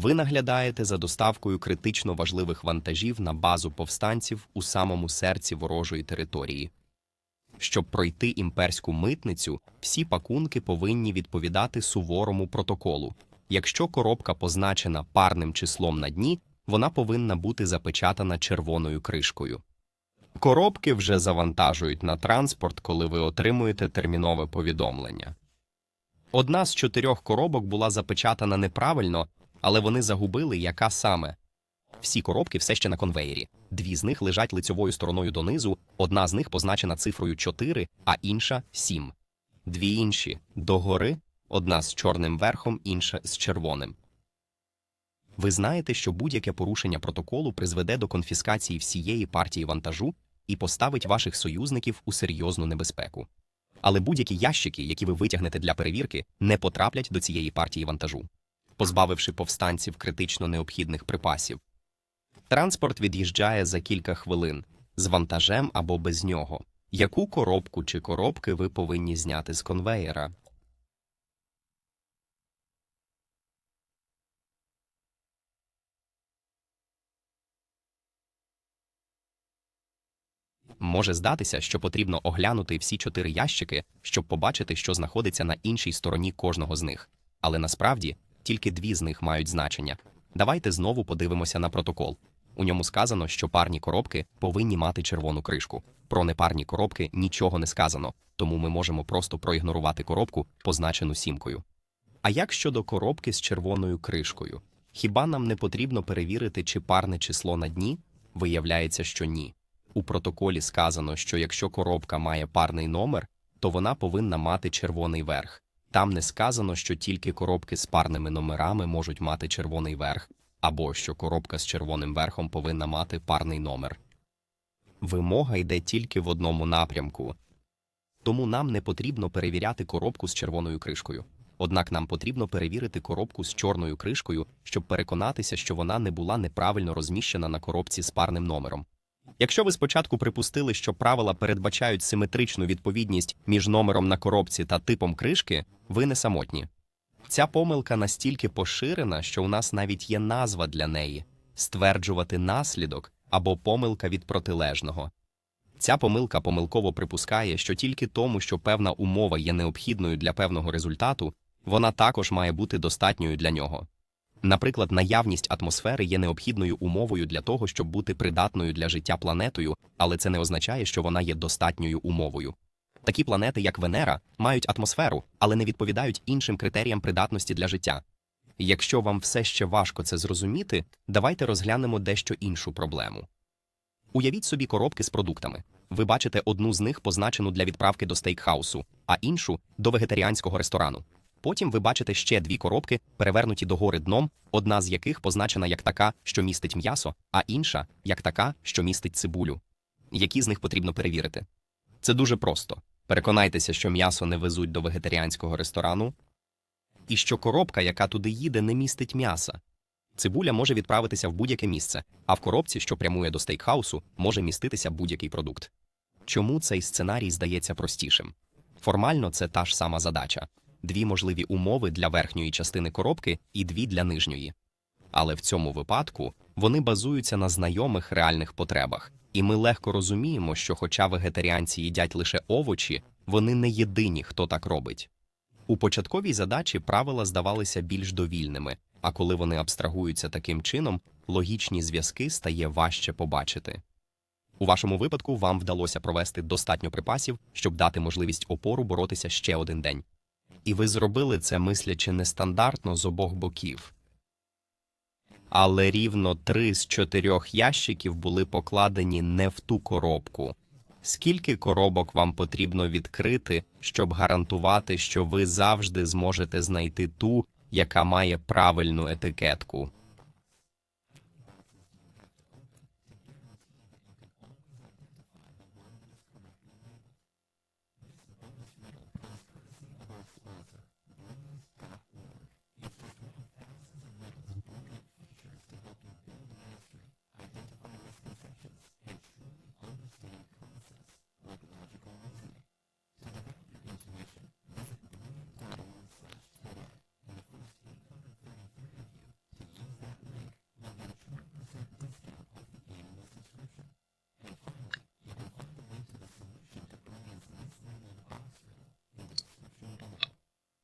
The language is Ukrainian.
Ви наглядаєте за доставкою критично важливих вантажів на базу повстанців у самому серці ворожої території. Щоб пройти імперську митницю, всі пакунки повинні відповідати суворому протоколу. Якщо коробка позначена парним числом на дні, вона повинна бути запечатана червоною кришкою. Коробки вже завантажують на транспорт, коли ви отримуєте термінове повідомлення. Одна з чотирьох коробок була запечатана неправильно, але вони загубили, яка саме. Всі коробки все ще на конвеєрі. Дві з них лежать лицьовою стороною донизу, одна з них позначена цифрою 4, а інша 7. Дві інші догори, одна з чорним верхом, інша з червоним. Ви знаєте, що будь-яке порушення протоколу призведе до конфіскації всієї партії вантажу і поставить ваших союзників у серйозну небезпеку. Але будь-які ящики, які ви витягнете для перевірки, не потраплять до цієї партії вантажу, позбавивши повстанців критично необхідних припасів. Транспорт від'їжджає за кілька хвилин з вантажем або без нього. Яку коробку чи коробки ви повинні зняти з конвеєра? Може здатися, що потрібно оглянути всі чотири ящики, щоб побачити, що знаходиться на іншій стороні кожного з них. Але насправді тільки дві з них мають значення. Давайте знову подивимося на протокол. У ньому сказано, що парні коробки повинні мати червону кришку. Про непарні коробки нічого не сказано, тому ми можемо просто проігнорувати коробку, позначену сімкою. А як щодо коробки з червоною кришкою? Хіба нам не потрібно перевірити, чи парне число на дні? Виявляється, що ні. У протоколі сказано, що якщо коробка має парний номер, то вона повинна мати червоний верх. Там не сказано, що тільки коробки з парними номерами можуть мати червоний верх, або що коробка з червоним верхом повинна мати парний номер. Вимога йде тільки в одному напрямку. Тому нам не потрібно перевіряти коробку з червоною кришкою. Однак нам потрібно перевірити коробку з чорною кришкою, щоб переконатися, що вона не була неправильно розміщена на коробці з парним номером. Якщо ви спочатку припустили, що правила передбачають симетричну відповідність між номером на коробці та типом кришки, ви не самотні. Ця помилка настільки поширена, що у нас навіть є назва для неї стверджувати наслідок або помилка від протилежного. Ця помилка помилково припускає, що тільки тому, що певна умова є необхідною для певного результату, вона також має бути достатньою для нього. Наприклад, наявність атмосфери є необхідною умовою для того, щоб бути придатною для життя планетою, але це не означає, що вона є достатньою умовою. Такі планети, як Венера, мають атмосферу, але не відповідають іншим критеріям придатності для життя. Якщо вам все ще важко це зрозуміти, давайте розглянемо дещо іншу проблему. Уявіть собі коробки з продуктами. Ви бачите одну з них позначену для відправки до стейкхаусу, а іншу до вегетаріанського ресторану. Потім ви бачите ще дві коробки, перевернуті догори дном, одна з яких позначена як така, що містить м'ясо, а інша як така, що містить цибулю. Які з них потрібно перевірити? Це дуже просто. Переконайтеся, що м'ясо не везуть до вегетаріанського ресторану, і що коробка, яка туди їде, не містить м'яса. Цибуля може відправитися в будь-яке місце, а в коробці, що прямує до стейкхаусу, може міститися будь-який продукт. Чому цей сценарій здається простішим? Формально це та ж сама задача дві можливі умови для верхньої частини коробки і дві для нижньої. Але в цьому випадку вони базуються на знайомих реальних потребах, і ми легко розуміємо, що, хоча вегетаріанці їдять лише овочі, вони не єдині, хто так робить. У початковій задачі правила здавалися більш довільними, а коли вони абстрагуються таким чином, логічні зв'язки стає важче побачити. У вашому випадку вам вдалося провести достатньо припасів, щоб дати можливість опору боротися ще один день. І ви зробили це, мислячи нестандартно з обох боків. Але рівно три з чотирьох ящиків були покладені не в ту коробку. Скільки коробок вам потрібно відкрити, щоб гарантувати, що ви завжди зможете знайти ту, яка має правильну етикетку?